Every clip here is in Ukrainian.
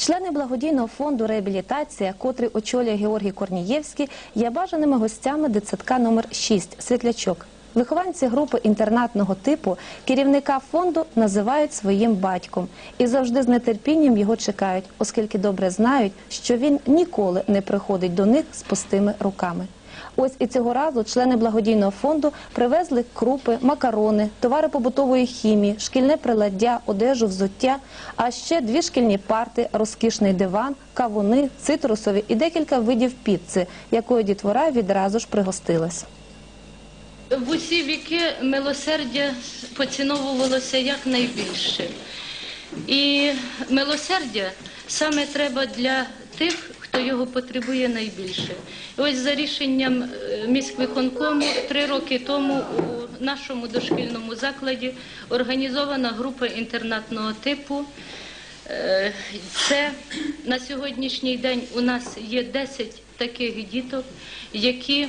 Члени благодійного фонду реабілітація, котрий очолює Георгій Корнієвський, є бажаними гостями дитсадка номер 6 Світлячок. Вихованці групи інтернатного типу керівника фонду називають своїм батьком і завжди з нетерпінням його чекають, оскільки добре знають, що він ніколи не приходить до них з пустими руками. Ось і цього разу члени благодійного фонду привезли крупи, макарони, товари побутової хімії, шкільне приладдя, одежу, взуття, а ще дві шкільні парти, розкішний диван, кавуни, цитрусові і декілька видів піци, якою дітвора відразу ж пригостилась. В усі віки милосердя поціновувалося якнайбільше. І милосердя саме треба для тих, хто його потребує найбільше. Ось за рішенням е, міськвиконкому три роки тому у нашому дошкільному закладі організована група інтернатного типу. Е, Це на сьогоднішній день у нас є 10 таких діток, які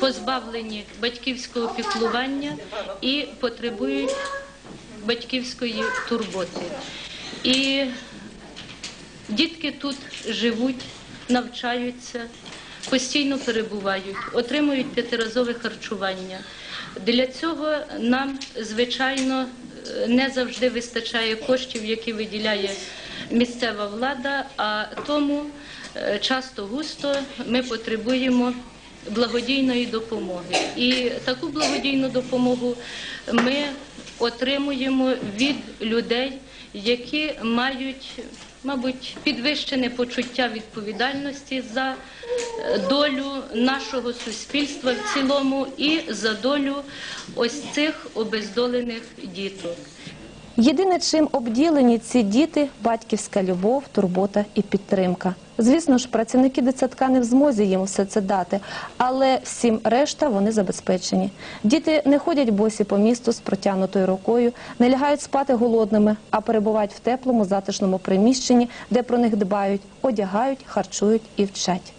позбавлені батьківського піклування і потребують батьківської турботи. І дітки тут живуть, навчаються, постійно перебувають, отримують п'ятиразове харчування. Для цього нам, звичайно, не завжди вистачає коштів, які виділяє місцева влада, а тому е, часто густо ми потребуємо благодійної допомоги. І таку благодійну допомогу ми отримуємо від людей, які мають, мабуть, підвищене почуття відповідальності за е, долю нашого суспільства в цілому і за долю ось цих обездолених діток. Єдине, чим обділені ці діти – батьківська любов, турбота і підтримка. Звісно ж, працівники дитсадка не в змозі їм все це дати, але всім решта вони забезпечені. Діти не ходять босі по місту з протягнутою рукою, не лягають спати голодними, а перебувають в теплому, затишному приміщенні, де про них дбають, одягають, харчують і вчать.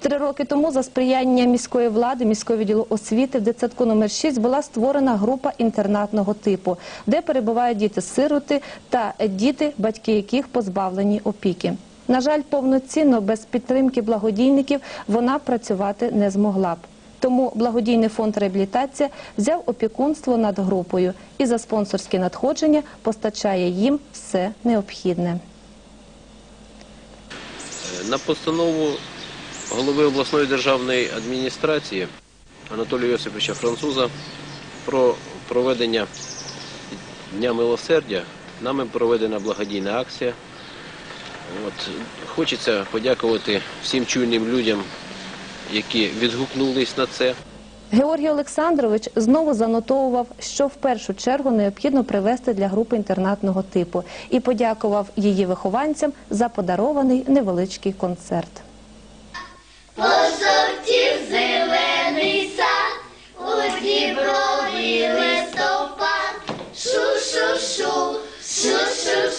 Три роки тому за сприяння міської влади, міського відділу освіти в дитсадку номер 6 була створена група інтернатного типу, де перебувають діти-сироти та діти, батьки яких позбавлені опіки. На жаль, повноцінно без підтримки благодійників вона працювати не змогла б. Тому благодійний фонд реабілітація взяв опікунство над групою і за спонсорські надходження постачає їм все необхідне. На постанову голови обласної державної адміністрації Анатолія Йосиповича Француза про проведення Дня милосердя нами проведена благодійна акція. От, хочеться подякувати всім чуйним людям, які відгукнулись на це. Георгій Олександрович знову занотовував, що в першу чергу необхідно привезти для групи інтернатного типу, і подякував її вихованцям за подарований невеличкий концерт. show, show, show, show.